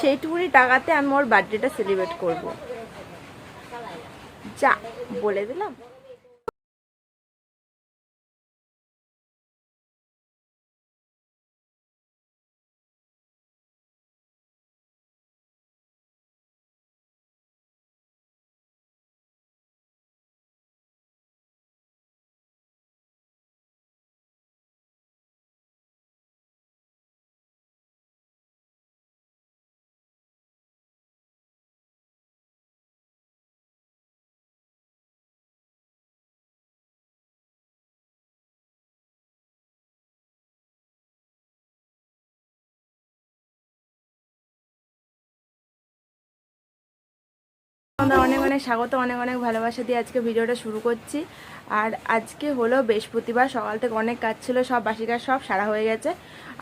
সেইটুকুনি টাকাতে আমি ওর বার্থডেটা সেলিব্রেট করব। যা বলে দিলাম। আমরা অনেক অনেক স্বাগত, অনেক অনেক ভালোবাসা দিয়ে আজকে ভিডিওটা শুরু করছি। আর আজকে হলো বৃহস্পতিবার, সকাল থেকে অনেক কাজ ছিল, সব বাসি কাজ সব সারা হয়ে গেছে।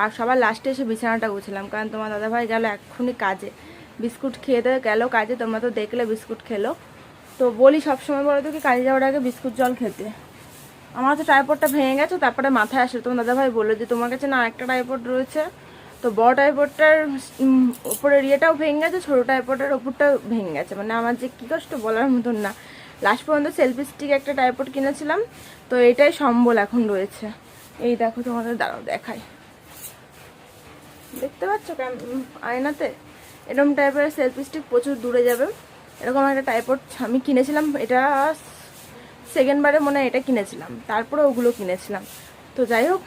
আর সবার লাস্টে এসে বিছানাটা গুছলাম, কারণ তোমার দাদাভাই গেল এক্ষুনি কাজে। বিস্কুট খেয়ে দিয়ে গেল কাজে, তোমরা তো দেখলে বিস্কুট খেলো। তো বলি সবসময় বলো তো কি, কাজে যাওয়ার আগে বিস্কুট জল খেতে। আমার তো টাইপডটা ভেঙে গেছে, তারপরে মাথায় আসলো। তোমার দাদাভাই বলল যে, তোমার কাছে না একটা টাইপড রয়েছে। তো বড় টাইপডটার উপরের ইয়েটাও ভেঙে গেছে ছোটো টাইপটার ওপরটাও ভেঙে গেছে। মানে আমার যে কী কষ্ট বলার মতন না। লাস্ট পর্যন্ত সেলফি স্টিক একটা টাইপড কিনেছিলাম, তো এটাই সম্বল এখন রয়েছে। এই দেখো তোমাদের, দাঁড়াও, দেখাই। দেখতে পাচ্ছ আয়নাতে এরকম টাইপের সেলফি স্টিক প্রচুর দূরে যাবে। এরকম একটা টাইপড আমি কিনেছিলাম, এটা সেকেন্ড বারে মনে হয় এটা কিনেছিলাম। তারপরে ওগুলো কিনেছিলাম। তো যাই হোক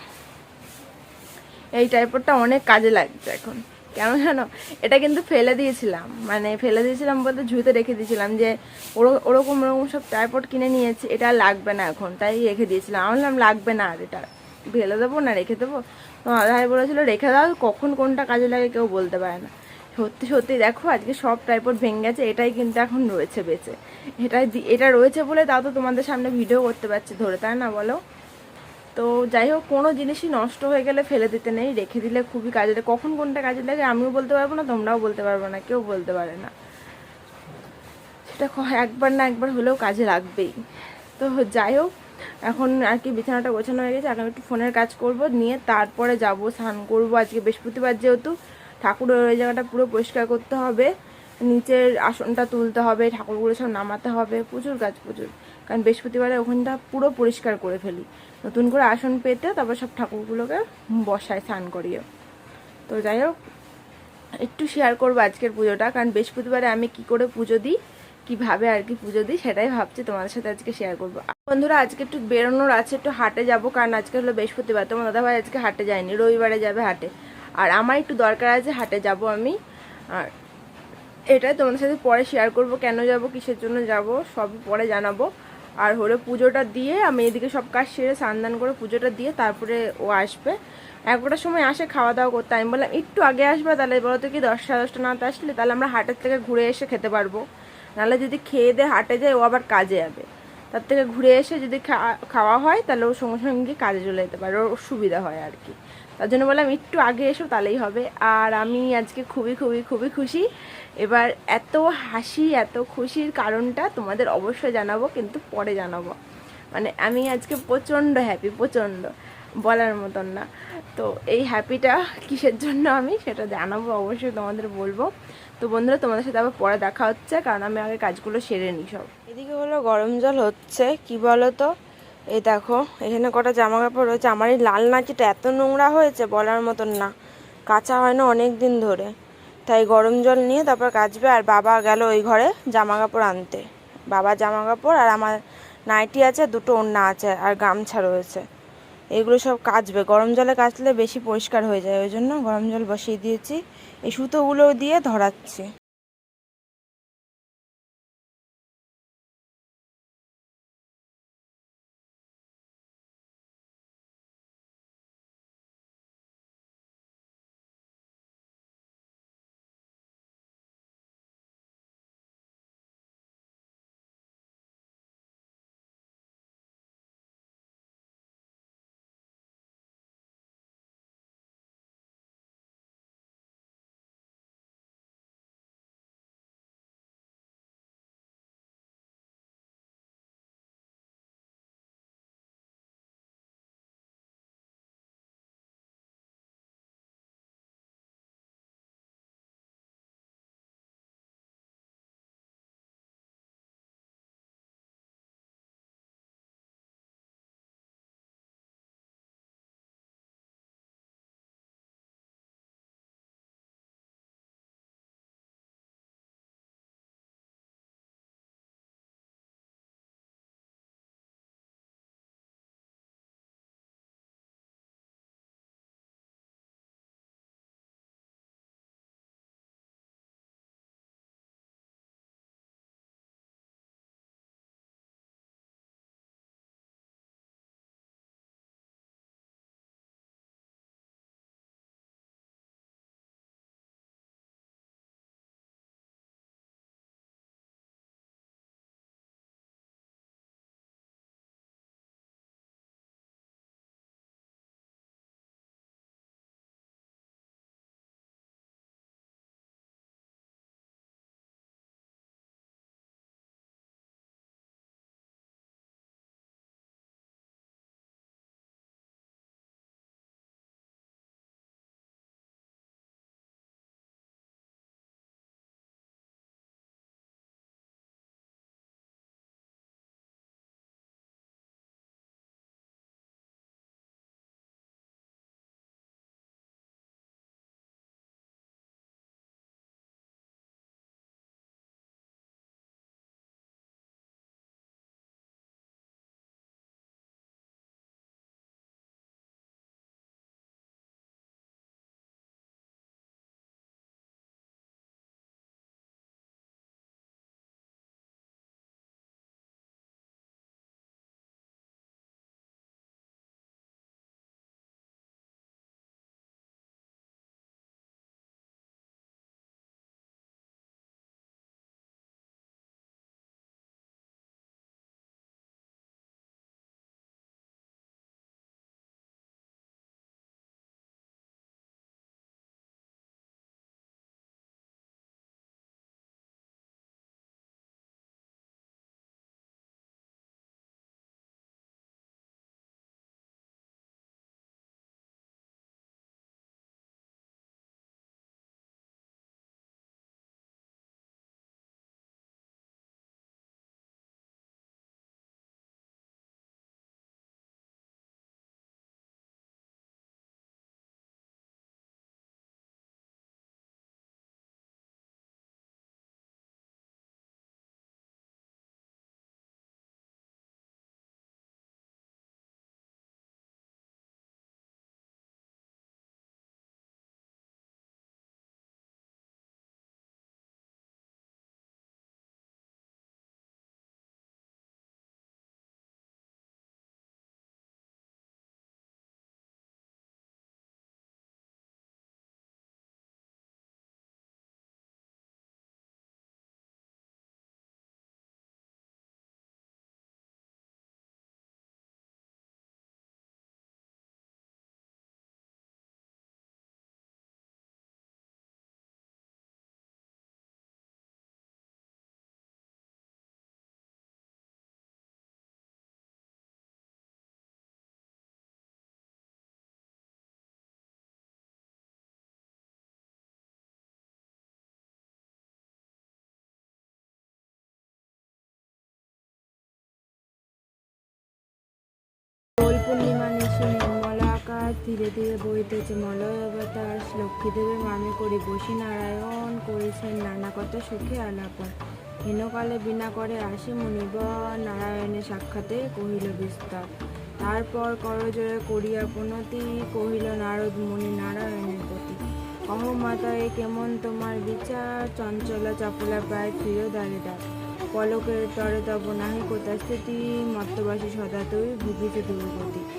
এই টাইপডটা অনেক কাজে লাগছে এখন। কেন জানো? এটা কিন্তু ফেলে দিয়েছিলাম। মানে ফেলে দিয়েছিলাম বলতে ঝুঁতে রেখে দিয়েছিলাম যে ওরো- ওরকম ওরকম সব টাইপড কিনে নিয়েছি, এটা লাগবে না এখন। তাই রেখে দিয়েছিলাম। আমি বললাম, লাগবে না আর এটা। ফেলে দেবো না, রেখে দেবো। ভাই বলেছিল, রেখে দাও, কখন কোনটা কাজে লাগে কেউ বলতে পারে না। সত্যি সত্যি দেখো, আজকে সব টাইপড ভেঙে গেছে, এটাই কিন্তু এখন রয়েছে বেঁচে। এটাই এটা রয়েছে বলে তাও তো তোমাদের সামনে ভিডিও করতে পারছি ধরে, তাই না বলো? তো যাই হোক, কোনো জিনিসই নষ্ট হয়ে গেলে ফেলে দিতে নেই, রেখে দিলে খুবই কাজে লাগে। কখন কোনটা কাজে লাগে আমিও বলতে পারব না, তোমরাও বলতে পারবে না, কেউ বলতে পারে না। সেটা একবার না একবার হলেও কাজে লাগবেই। তো যাই হোক, এখন আর কি বিছানাটা গোছানো হয়ে গেছে, এখন একটু ফোনের কাজ করব, নিয়ে তারপরে যাব, স্নান করব আজকে বৃহস্পতিবার যেহেতু। ঠাকুরের ওই জায়গাটা পুরো পরিষ্কার করতে হবে, নিচের আসনটা তুলতে হবে, ঠাকুরগুলো সব নামাতে হবে, প্রচুর কাজ, প্রচুর। কারণ বৃহস্পতিবারে ওখানটা পুরো পরিষ্কার করে ফেলি। নতুন করে আসন পেতে তারপর সব ঠাকুরগুলোকে বসায় স্নান করিয়ে। তো যাই হোক, একটু শেয়ার করব আজকের পুজোটা, কারণ বৃহস্পতিবারে আমি কি করে পুজো দিই, কীভাবে আর কি পুজো দিই সেটাই ভাবছি, তোমাদের সাথে আজকে শেয়ার করব। বন্ধুরা, আজকে একটু বেরোনোর আছে, একটু হাটে যাব, কারণ আজকে হলো বৃহস্পতিবার, তোমার দাদাভাই আজকে হাটে যায়নি, রবিবারে যাবে হাটে। আর আমার একটু দরকার আছে, হাটে যাব আমি। আর এটাই তোমাদের সাথে পরে শেয়ার করব, কেন যাব, কিসের জন্য যাব, সবই পরে জানাব। আর হলো পুজোটা দিয়ে আমি এদিকে সব কাজ সেরে স্নান করে পুজোটা দিয়ে তারপরে ও আসবে। এগারোটার সময় আসে, খাওয়া দাওয়া করতে। আমি বললাম, একটু আগে আসবে তাহলে বলো তো কি দশটা দশটা না আসলে? তাহলে আমরা হাটের থেকে ঘুরে এসে খেতে পারব। নাহলে যদি খেয়ে দিয়ে হাটে যায়, ও আবার কাজে যাবে। তার থেকে ঘুরে এসে যদি খাওয়া হয়, তাহলে ও সঙ্গে সঙ্গে কাজে চলে যেতে পারে। ওর সুবিধা হয় আর কি। তার জন্য বললাম, একটু আগে এসো, তাহলেই হবে। আর আমি আজকে খুবই খুবই খুবই খুশি। এবার এত হাসি, এত খুশির কারণটা তোমাদের অবশ্যই জানাব, কিন্তু পরে জানাব। মানে আমি আজকে প্রচণ্ড হ্যাপি প্রচণ্ড বলার মতন না। তো এই হ্যাপিটা কিসের জন্য আমি সেটা জানাব, অবশ্যই তোমাদের বলব। তো বন্ধুরা, তোমাদের সাথে আবার পরে দেখা হচ্ছে, কারণ আমি আগে কাজগুলো সেরে নিই সব। এদিকে হলো গরম জল হচ্ছে, কি বলো তো? এই দেখো, এখানে কটা জামা কাপড় রয়েছে। আমার এই লাল নাচিটা এত নোংরা হয়েছে বলার মতন না। কাঁচা হয় না অনেক দিন ধরে। তাই গরম জল নিয়ে তারপর কাচবে আর বাবা গেল ওই ঘরে জামা কাপড় আনতে। বাবা জামা কাপড় আর আমার নাইটি আছে, দুটো ওড়না আছে আর গামছা রয়েছে। এগুলো সব কাচবে। গরম জলে কাচলে বেশি পরিষ্কার হয়ে যায়। ওই জন্য গরম জল বসিয়ে দিয়েছি। এই সুতোগুলো দিয়ে ধরাচ্ছি। ধীরে ধীরে বইতেছে মলয় অবতার লক্ষ্মীদেবের মামে করি বসি নারায়ণ করেছেন নানা কত সুখে আলাপন। হীনকালে বিনা করে আসি মুনিব, নারায়ণের সাক্ষাতে কহিল বিস্তার। তারপর করজোরে করিয়া পুনতি কহিল নারদ মুনি নারায়ণের প্রতি। অহ মাতা এ কেমন তোমার বিচার? চঞ্চলা চাপলা প্রায় ফিরো দাঁড়ে দাঁড় পলকের তরে তব নাহি কোথাস্থিতি মত্তবাসী সদা তুই ভুগিছে দুর্গতি।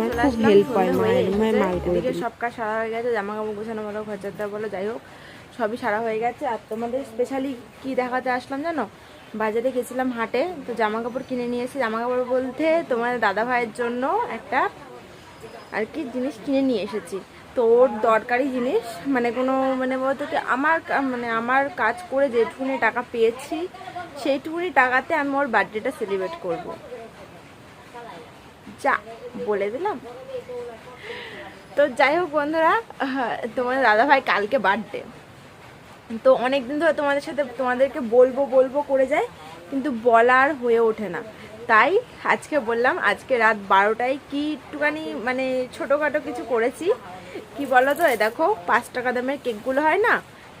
খুব আসলাম, হয় মায়ের, মায়ের মাল করে সব কাজ সারা হয়ে গেছে জামা কাপড় গোছানো বলো বলো যাই হোক সবই সারা হয়ে গেছে। আর তোমাদের স্পেশালি কি দেখাতে আসলাম জানো? বাজারে গেছিলাম হাটে তো জামা কাপড় কিনে নিয়ে এসেছি জামা কাপড় বলতে তোমার দাদা ভাইয়ের জন্য একটা আর কি জিনিস কিনে নিয়ে এসেছি। তো ওর দরকারি জিনিস মানে কোনো মানে বলতে কি আমার মানে আমার কাজ করে যেটুকুনি টাকা পেয়েছি সেইটুকুনি টাকাতে আমি ওর বার্থডেটা সেলিব্রেট করব। যা বলে দিলাম। তো যাই হোক বন্ধুরা আহ, তোমার দাদা কালকে বার্থডে তো অনেক দিন ধরে তোমাদের সাথে তোমাদেরকে বলব বলব করে যায় কিন্তু বলার হয়ে ওঠে না। তাই আজকে বললাম আজকে রাত বারোটায় কি একটুখানি মানে ছোটোখাটো কিছু করেছি। কি বলো তো দেখো পাঁচ টাকা দামের কেকগুলো হয় না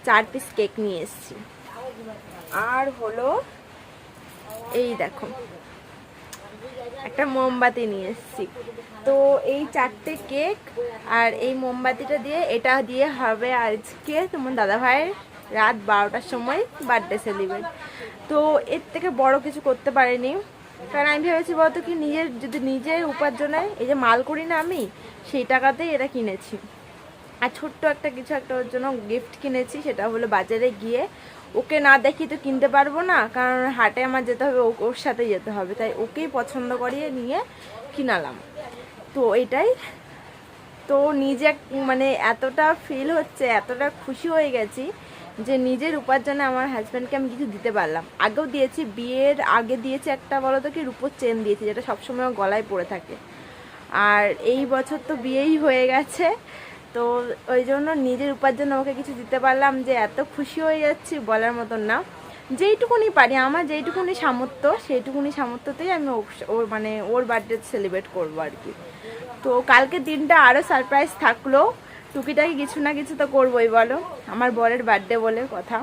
চার পিস কেক নিয়ে এসেছি। আর হলো এই দেখো একটা মোমবাতি নিয়ে এসেছি। তো এই চারটে কেক আর এই মোমবাতিটা দিয়ে, এটা দিয়ে হবে আজকে তোমার দাদা ভাইয়ের রাত বারোটার সময় বার্থডে সেলিব্রেট তো এর থেকে বড় কিছু করতে পারিনি। কারণ আমি ভেবেছি বলতো কি, নিজের, যদি নিজের উপার্জনে এই যে মাল করি না আমি, সেই টাকাতেই এটা কিনেছি। আর ছোট্ট একটা কিছু একটা ওর জন্য গিফট কিনেছি, সেটা হলো বাজারে গিয়ে ওকে না দেখি তো কিনতে পারব না, কারণ হাটে আমার যেতে হবে ওর সাথে যেতে হবে, তাই ওকেই পছন্দ করিয়ে নিয়ে কিনালাম। তো এটাই, তো নিজে মানে এতটা ফিল হচ্ছে, এতটা খুশি হয়ে গেছি যে নিজের উপার্জনে আমার হাজব্যান্ডকে আমি কিছু দিতে পারলাম। আগেও দিয়েছি, বিয়ের আগে দিয়েছি একটা, বলো তো কি, রূপোর চেন দিয়েছি, যেটা সবসময় গলায় পড়ে থাকে। আর এই বছর তো বিয়েই হয়ে গেছে তো ওই জন্য নিজের উপার্জন ওকে কিছু দিতে পারলাম যে এত খুশি হয়ে যাচ্ছি বলার মতন না। যেইটুকুনি পারি, আমার যেইটুকুনি সামর্থ্য, সেইটুকুনি সামর্থ্যতেই আমি ওর মানে ওর বার্থডে সেলিব্রেট করব আর কি। তো কালকে দিনটা আরও সারপ্রাইজ থাকল। টুকিটাকি কিছু না কিছু তো করবোই, বলো। আমার বরের বার্থডে বলে কথা।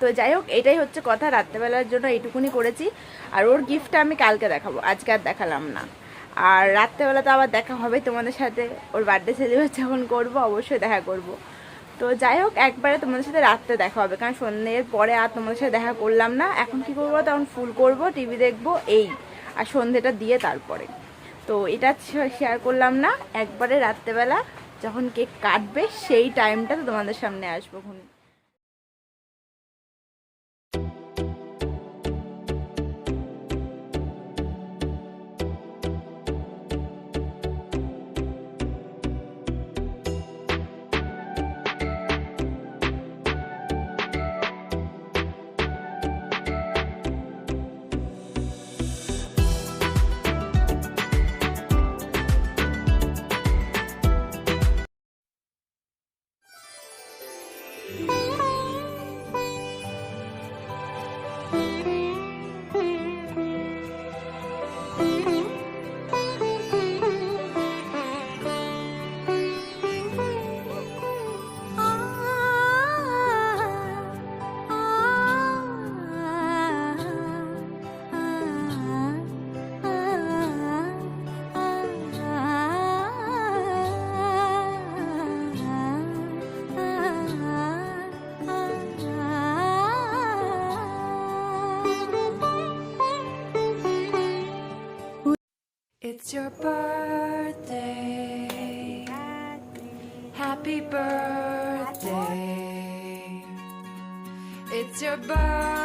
তো যাই হোক, এটাই হচ্ছে কথা। রাত্রেবেলার জন্য এইটুকুনি করেছি। আর ওর গিফটটা আমি কালকে দেখাবো। আজকে আর দেখালাম না। আর রাত্রেবেলা তো আবার দেখা হবে তোমাদের সাথে। ওর বার্থডে সেলিব্রেট যখন করব, অবশ্যই দেখা করব। তো যাই হোক, একবারে তোমাদের সাথে রাত্রে দেখা হবে। কারণ সন্ধ্যের পরে আর তোমাদের সাথে দেখা করলাম না। এখন কি করব? তখন ফুল করব টিভি দেখব, এই। আর সন্ধ্যেটা দিয়ে তারপরে। তো এটা শেয়ার করলাম না। একবারে রাত্রেবেলা যখন কেক কাটবে, সেই টাইমটা তো তোমাদের সামনে আসব It's your birthday. Happy birthday. It's your birthday.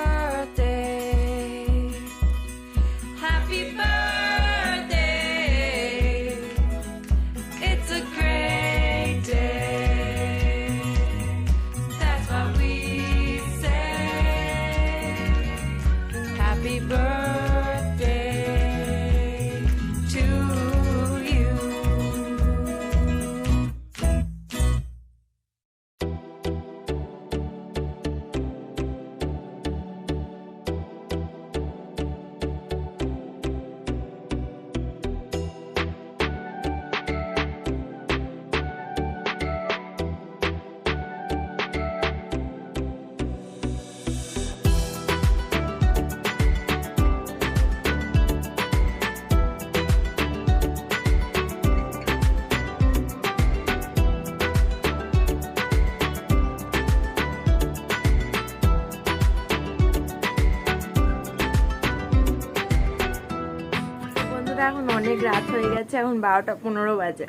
রাত হয়ে গেছে, এখন বারোটা পনেরো বাজে।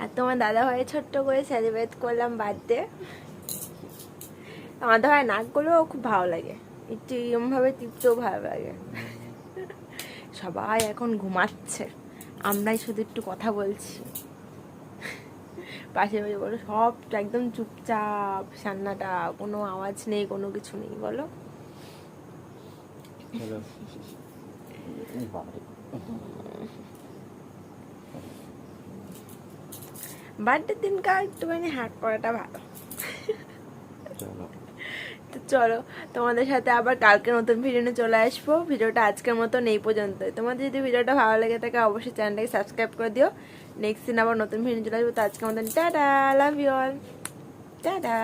আর তোমার দাদা ভাই ছোট্ট করে সেলিব্রেট করলাম বার্থডে আমার দাদা ভাই খুব ভালো লাগে। একটু এরমভাবে টিপতেও ভালো লাগে। সবাই এখন ঘুমাচ্ছে। আমরাই শুধু একটু কথা বলছি। পাশে পাশে বলো সব একদম চুপচাপ, সান্নাটা, কোনো আওয়াজ নেই, কোনো কিছু নেই, বলো। বার্থডের দিনকার একটুখানি হাট করাটা ভালো। চলো। তো চলো তোমাদের সাথে আবার কালকে নতুন ভিডিও নিয়ে চলে আসব। ভিডিওটা আজকের মতন এই পর্যন্তই। তোমাদের যদি ভিডিওটা ভালো লেগে থাকে অবশ্যই চ্যানেলটাকে সাবস্ক্রাইব করে দিও। নেক্সট দিন আবার নতুন ভিডিও চলে আসব। তো আজকের মতন tata love you all tata.